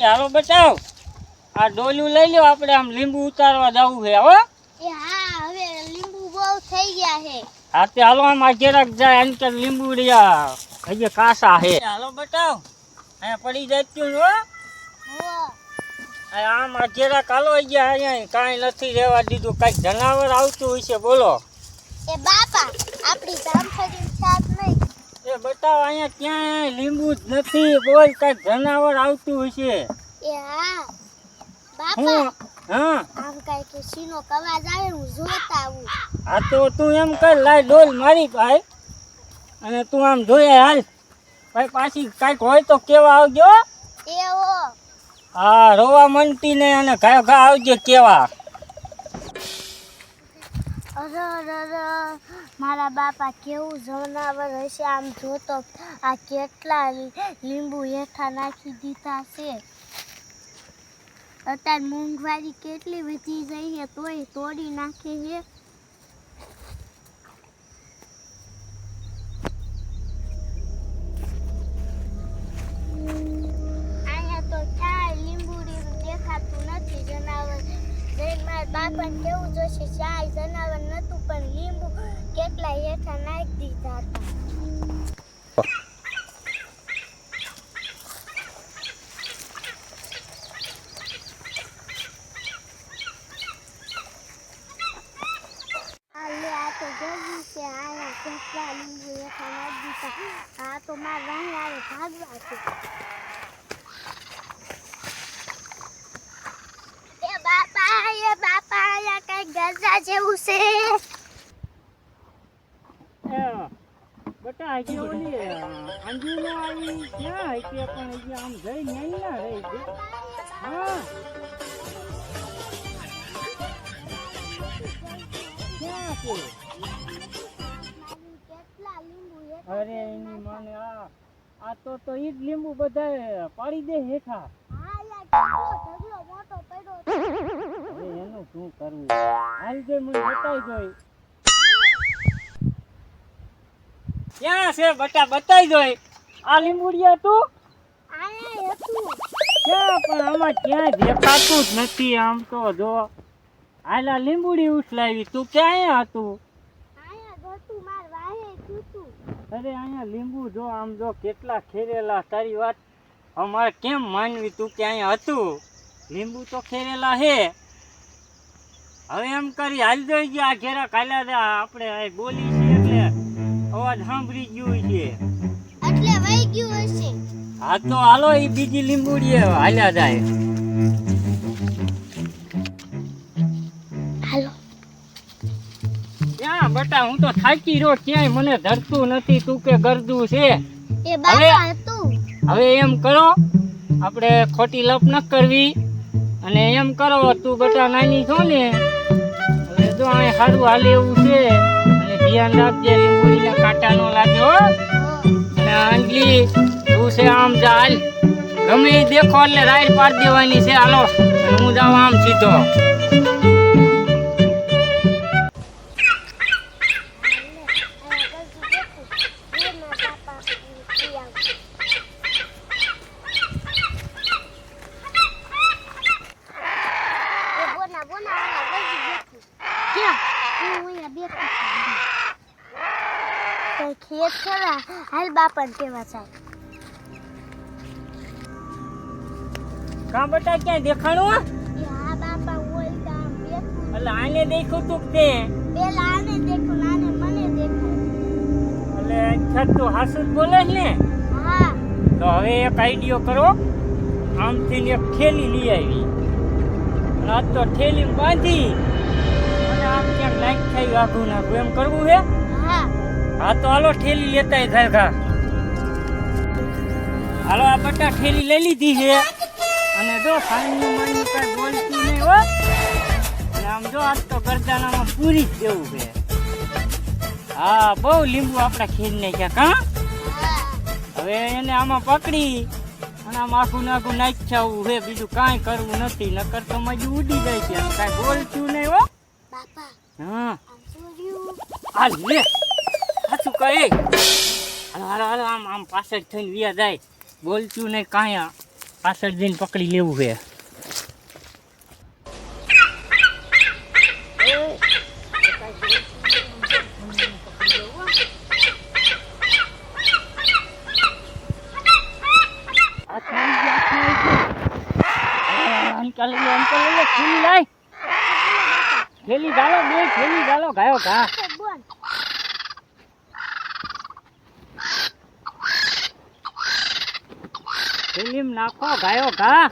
એ હાલો બચાવ આ ડોલું લઈ લો આપણે આમ લીંબુ ઉતારવા જવું છે હો. હા હવે લીંબુ બહુ થઈ ગયા છે. હા તે હાલો આમ જરાક જાય એમ કે લીંબુ રહ્યા. હજી કાસા છે. હાલો બચાવ અહીંયા પડી જાય હો. આમ આ કાલો ગયા અહીંયા કાંઈ નથી રહેવા દીધું. કાંઈક જનાવર આવતું હશે બોલો. એ બાપા આપણી એ બતાવો અહીંયા ક્યાંય લીંબુ જ નથી બોલ કાંઈક જનાવર આવતું હશે. એ હા. બાપા હા આમ કઈ કે સીનો કવાજ આવે હું જોતા આવું. હા તો તું એમ કર લાય ડોલ મારી ભાઈ. અને તું આમ જોઈએ હાલ. ભાઈ પાછી કાંઈક હોય તો કેવા આવજો. એ હો હા રોવા મનતી ને અને ઘા ઘા આવજો કેવા. અરે અરે મારા બાપા કેવું જનાવર હશે આમ જોતો આ કેટલા લીંબુ હેઠા નાખી દીધા છે. અત્યારે મોંઘવારી કેટલી વધી ગઈ છે તોય તોડી નાખે છે. બાપાને કેવું જોશે? ચાર જનાવર નતું પણ લીંબુ કેટલા હેઠા નાખી દીધા હતા. આ તો મારા આવે ભાગવા છે એ બાપા એ બાપા અહીંયા કઈ ગજા જેવું છે? બટા હજી ઓલી અંજુ નો આવી ક્યાં હતી પણ હજી આમ જઈ નહીં ના રહી હા. ક્યાં છે? અરે એની મને આ આ તો તો ઈ લીંબુ બધા પાડી દે હેઠા. હા યાર ઢગલો મોટો પડ્યો શું કરવું હાલ જે મને બતાવી જોઈ. ક્યાં છે બટા? બતાવી જોઈ. આ લીંબુડિયા તું? લીંબુડી ઉછલાવી તું ક્યાં હતું? અરે અહીંયા લીંબુ જો, આમ જો, કેટલા ખેરેલા. તારી વાત અમારે કેમ માનવી? તું કે અહીંયા હતું? લીંબુ તો ખેરેલા હે. હવે એમ કરી હાલ ગયા આ ઘેરા કાલા દે આપણે બોલી છે એટલે અવાજ સાંભળી ગયું છે. એટલે વહી ગયું હશે. હા તો હાલો એ બીજી લીંબુડી હાલ્યા જાય. હાલો. ક્યાં બટા હું તો થાકી રહ્યો ક્યાંય મને ધરતું નથી તું કે ગરદું છે. એ બાપા હતું હવે એમ કરો આપણે ખોટી લપ ન કરવી અને એમ કરો તું બટા નાની છો ને સારું હાલે એવું છે. અને ધ્યાન રાખજે, લીંબુડીના કાંટા નો લાગે હો. અને આંગલી તું છે આમ ચાલ ગમે દેખો એટલે રાઈડ પાડી દેવાની છે, હાલો. હું જાઉં આમ સીધો. ખેત ખરા હાલ બાપાને કેવા જાય. કાં બટા ક્યાંય દેખાણું હા? બાપા ઓય ગામ બેઠું એટલે આને દેખ્યું તું તે? પેલા આને દેખો આને મને દેખાય. એટલે છત તું હાસુ જ બોલે છે ને? હા. તો હવે એક આઈડિયો કરો. આમથી ને એક થેલી લઈ આવી. રાત તો થેલી બાંધી. અને આમ ક્યાંક લાઈક થઈ આઘું નાખું એમ કરવું છે હા હા તો હાલો ઠેલી લેતા થાય ઘા હાલો આ બટા ઠેલી લઈ લીધી છે. અને જો સાંજનું માની કાંઈ બોલતી નહીં હો. અને આમ જો આજ તો ગરદાનામાં પૂરી જ દેવું છે. હા બહુ લીંબુ આપણા ખીર ક્યાં કા હા હવે એને આમાં પકડી અને આમ આખું નાખું નાખ્યાવું છે. બીજું કાંઈ કરવું નથી. નકર તો મજુ ઉડી જાય છે. કાંઈ બોલતું નહીં હો. હા. આ લે. સાચું કહે? હાલો હાલો આમ આમ પાછળ થઈને વ્યા જાય. બોલતું નહીં કાંઈ. પાછળ જઈને પકડી લેવું છે. અંકલ અંકલ લે થેલી લાય. થેલી ગાળો બે થેલી ગાળો ગાયો ઘા બોલ ફિલ્મ નાખો ગાયો ઘા.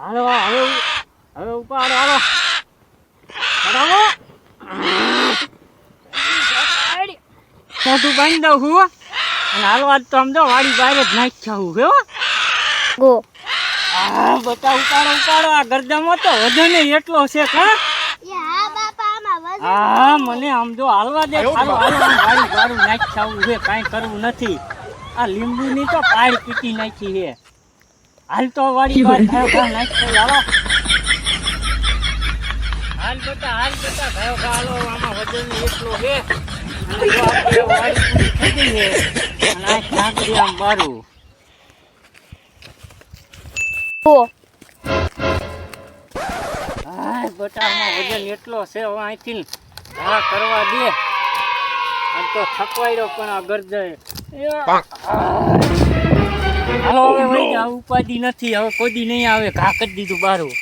હાલો હવે હવે ઉપાડો હાલો. ચડાવો મોટું બાંધી દઉં હું. અને હાલવા તો આમ તો વાડી બહાર જ નાખ્યા હું કેવો ગો. આ બતા ઉપાડો ઉપાડો આ ગરદામાં તો વજન એટલો છે કા એ હા બાપા આમાં વજન હા મને આમ જો હાલવા દે નાખી આવું છે કાંઈ કરવું નથી આ લીંબુની તો પાડ પીટી નાખી છે હાલ તો વાળી નાખી હાલો હાલ બતા હાલ બતા ભાઈ હાલો આમાં વજન એટલો છે અને જો આપણે વાળી પૂરી થઈ ગઈ છે અને આ ઢાંકડી આમ બારું બટામાં વજન એટલો છે હવે અહીંથી હા કરવા દે. આમ તો થકવાયો પણ આ ગરજે હાલો હવે જા ઉપાધિ નથી હવે કોદી નહીં આવે ઘા કરી દીધું બારું.